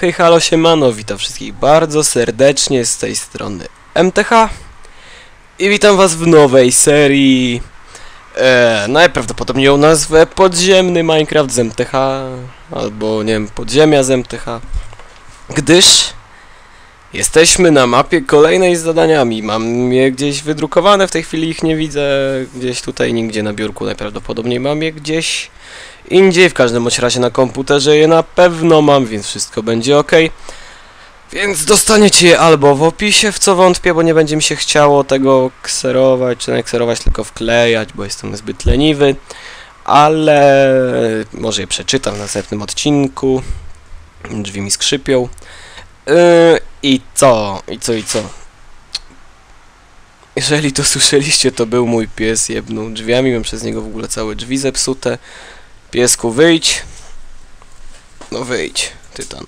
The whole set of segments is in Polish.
Hej, halo, siemano, witam wszystkich bardzo serdecznie z tej strony MTH i witam was w nowej serii e, najprawdopodobniej o nazwę Podziemny Minecraft z MTH albo, nie wiem, Podziemia z MTH gdyż jesteśmy na mapie kolejnej z zadaniami, mam je gdzieś wydrukowane, w tej chwili ich nie widzę gdzieś tutaj, nigdzie na biurku, najprawdopodobniej mam je gdzieś indziej, w każdym bądź razie na komputerze je na pewno mam, więc wszystko będzie ok. Więc dostaniecie je albo w opisie, w co wątpię, bo nie będzie mi się chciało tego kserować, czy nie kserować, tylko wklejać, bo jestem zbyt leniwy. Ale może je przeczytam w następnym odcinku. Drzwi mi skrzypią. Yy, I co? I co? I co? Jeżeli to słyszeliście, to był mój pies, jebnął drzwiami, mam przez niego w ogóle całe drzwi zepsute. Piesku, wyjdź. No wyjdź, Tytan.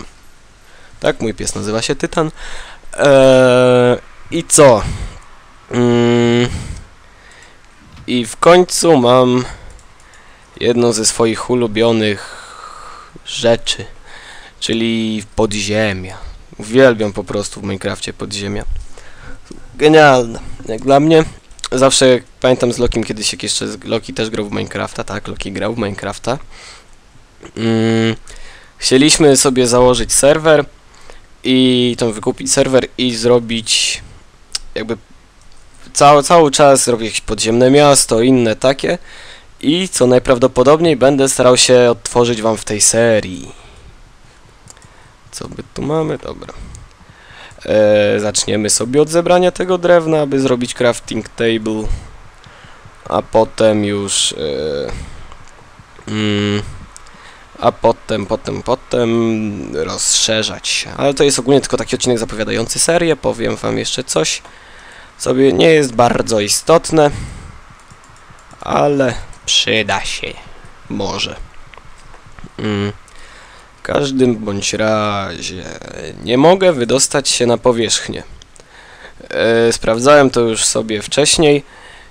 Tak, mój pies nazywa się Tytan. Eee, I co? Mm, I w końcu mam jedną ze swoich ulubionych rzeczy, czyli podziemia. Uwielbiam po prostu w Minecrafcie podziemia. Genialne. Jak dla mnie zawsze pamiętam z Lokim kiedyś jak jeszcze Loki też grał w Minecrafta, tak, Loki grał w Minecrafta. Mm, chcieliśmy sobie założyć serwer i tam wykupić serwer i zrobić jakby cały, cały czas robić jakieś podziemne miasto, inne takie i co najprawdopodobniej będę starał się odtworzyć wam w tej serii. Co by tu mamy? Dobra. E, zaczniemy sobie od zebrania tego drewna, aby zrobić crafting table, a potem już e, mm, a potem, potem, potem rozszerzać. Ale to jest ogólnie tylko taki odcinek zapowiadający serię, powiem wam jeszcze coś, co nie jest bardzo istotne, ale przyda się, może. Mm. W każdym bądź razie nie mogę wydostać się na powierzchnię. E, sprawdzałem to już sobie wcześniej.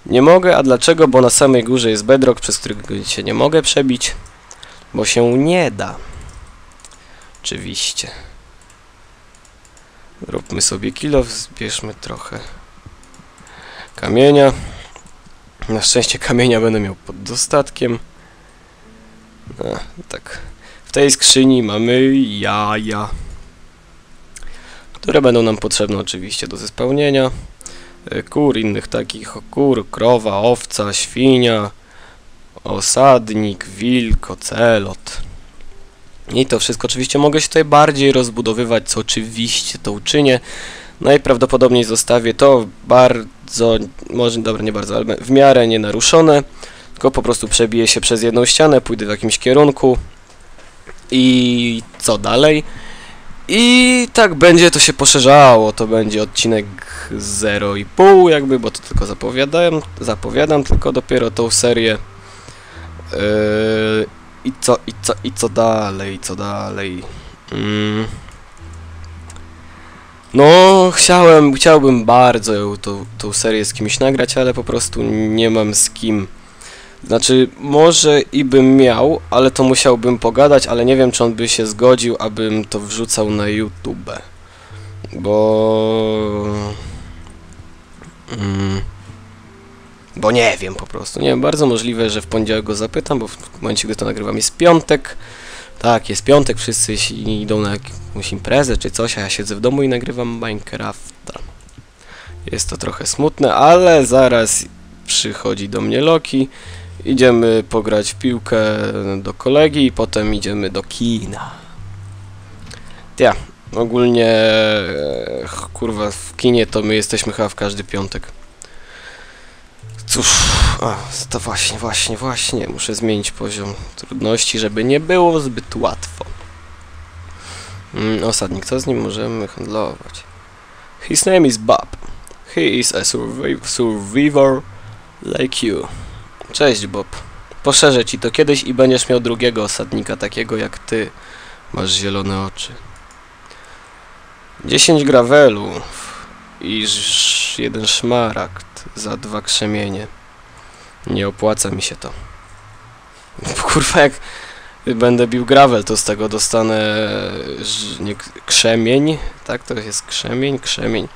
Nie mogę, a dlaczego? Bo na samej górze jest bedrock, przez który się nie mogę przebić. Bo się nie da. Oczywiście. Róbmy sobie kilo, zbierzmy trochę kamienia. Na szczęście kamienia będę miał pod dostatkiem. A, tak. W tej skrzyni mamy jaja, które będą nam potrzebne oczywiście do zespełnienia. E, Kur, innych takich kur, krowa, owca, świnia, osadnik, wilk, ocelot. I to wszystko oczywiście mogę się tutaj bardziej rozbudowywać, co oczywiście to uczynię. Najprawdopodobniej zostawię to bardzo, może dobra, nie bardzo, ale w miarę nienaruszone. Tylko po prostu przebiję się przez jedną ścianę, pójdę w jakimś kierunku, i co dalej? I tak będzie to się poszerzało. To będzie odcinek 0,5 jakby, bo to tylko zapowiadam, zapowiadam tylko dopiero tą serię. Yy, I co, i co, i co dalej, co dalej? Mm. No, chciałem, chciałbym bardzo tą, tą serię z kimś nagrać, ale po prostu nie mam z kim. Znaczy, może i bym miał, ale to musiałbym pogadać, ale nie wiem, czy on by się zgodził, abym to wrzucał na YouTube. Bo... Mm, bo nie wiem po prostu. Nie wiem, bardzo możliwe, że w poniedziałek go zapytam, bo w momencie, gdy to nagrywam jest piątek. Tak, jest piątek, wszyscy idą na jakąś imprezę czy coś, a ja siedzę w domu i nagrywam Minecrafta. Jest to trochę smutne, ale zaraz przychodzi do mnie Loki. Idziemy pograć w piłkę do kolegi i potem idziemy do kina. Ja, ogólnie e, kurwa w kinie to my jesteśmy chyba w każdy piątek. Cóż, a, to właśnie, właśnie, właśnie, muszę zmienić poziom trudności, żeby nie było zbyt łatwo. Mm, osadnik, co z nim możemy handlować? His name is Bob. He is a surviv survivor like you. Cześć Bob. Poszerzę ci to kiedyś i będziesz miał drugiego osadnika takiego jak ty. Masz zielone oczy. 10 gravelów i jeden szmaragd za dwa krzemienie. Nie opłaca mi się to. Kurwa jak będę bił gravel, to z tego dostanę nie, krzemień, tak, to jest krzemień, krzemień.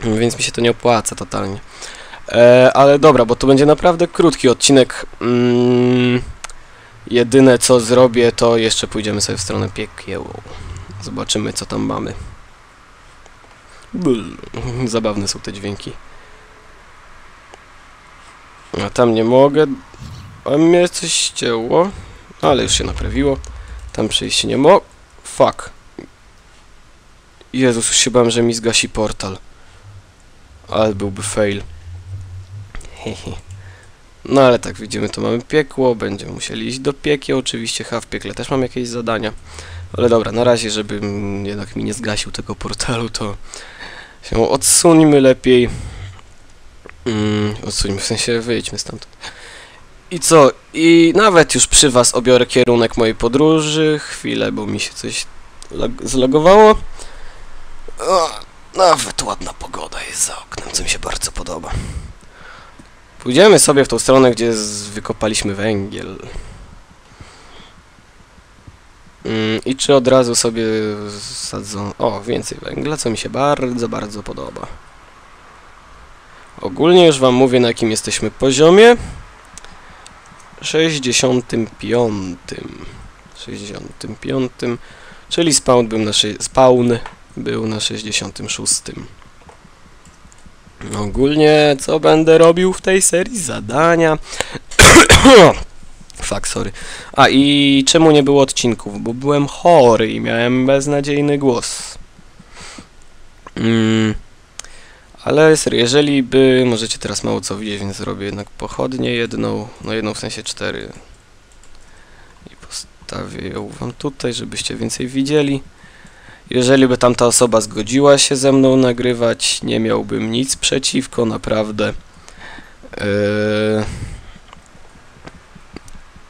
Więc mi się to nie opłaca totalnie. E, ale dobra, bo to będzie naprawdę krótki odcinek. Mm, jedyne co zrobię, to jeszcze pójdziemy sobie w stronę piekieł. Zobaczymy co tam mamy. Bul. Zabawne są te dźwięki. A tam nie mogę. A mnie coś ścięło. Ale już się naprawiło. Tam przejść nie mo... Fuck. Jezus, już się bałem, że mi zgasi portal. Ale byłby fail. No ale tak widzimy, to mamy piekło, będziemy musieli iść do piekieł, oczywiście, ha, w piekle też mam jakieś zadania. Ale dobra, na razie, żeby jednak mi nie zgasił tego portalu, to się odsuńmy lepiej. Mm, odsuńmy, w sensie wyjdźmy stamtąd. I co? I nawet już przy was obiorę kierunek mojej podróży. Chwilę, bo mi się coś zlogowało. O, nawet ładna pogoda jest za oknem, co mi się bardzo podoba. Pójdziemy sobie w tą stronę, gdzie wykopaliśmy węgiel. Mm, I czy od razu sobie sadzą... O, więcej węgla, co mi się bardzo, bardzo podoba. Ogólnie już wam mówię, na jakim jesteśmy poziomie. 65. 65. Czyli spawn był na, spawn był na 66. Ogólnie co będę robił w tej serii? Zadania. Fuck, sorry. A i czemu nie było odcinków? Bo byłem chory i miałem beznadziejny głos. Mm. Ale serio, jeżeli by... Możecie teraz mało co widzieć, więc zrobię jednak pochodnię jedną. No jedną w sensie cztery. I postawię ją wam tutaj, żebyście więcej widzieli. Jeżeli by tamta osoba zgodziła się ze mną nagrywać, nie miałbym nic przeciwko, naprawdę. Yy,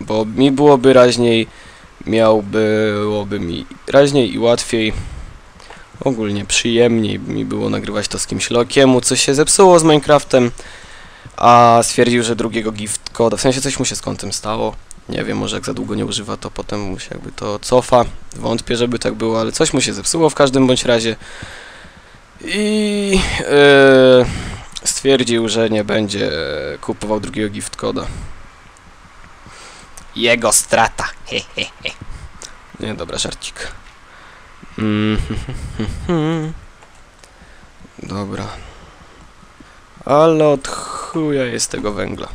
bo mi byłoby raźniej, miał byłoby mi raźniej i łatwiej, ogólnie przyjemniej mi było nagrywać to z kimś lokiemu, co się zepsuło z Minecraftem, a stwierdził, że drugiego gift coda, w sensie coś mu się z kontem stało. Nie wiem, może jak za długo nie używa, to potem mu się jakby to cofa. Wątpię, żeby tak było, ale coś mu się zepsuło w każdym bądź razie. I yy, stwierdził, że nie będzie kupował drugiego gift. Jego strata. He, he, he. Nie, dobra, żarcik. Mm, Dobra. Ale od chuja jest tego węgla.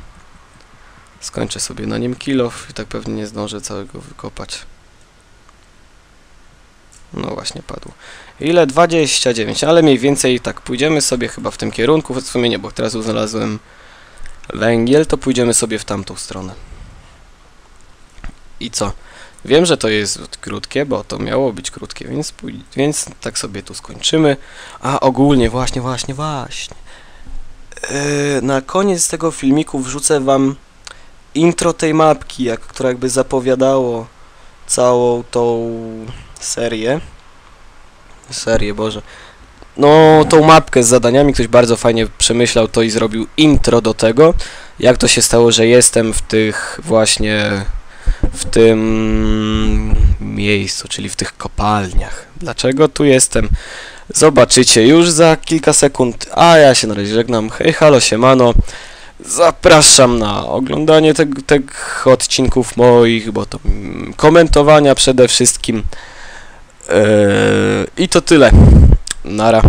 Skończę sobie na nim kilof i tak pewnie nie zdążę całego wykopać. No właśnie padł. Ile? 29, ale mniej więcej tak pójdziemy sobie chyba w tym kierunku. W sumie nie, bo teraz znalazłem węgiel, to pójdziemy sobie w tamtą stronę. I co? Wiem, że to jest krótkie, bo to miało być krótkie, więc, więc tak sobie tu skończymy. A ogólnie, właśnie, właśnie, właśnie. Yy, na koniec tego filmiku wrzucę wam intro tej mapki, jak, które jakby zapowiadało całą tą serię. Serię, Boże. No, tą mapkę z zadaniami ktoś bardzo fajnie przemyślał to i zrobił intro do tego. Jak to się stało, że jestem w tych właśnie w tym miejscu, czyli w tych kopalniach. Dlaczego tu jestem? Zobaczycie już za kilka sekund, a ja się na razie żegnam. Hej, halo, siemano. Zapraszam na oglądanie tych, odcinków moich, bo to mm, komentowania przede wszystkim. Eee, I to tyle. Nara.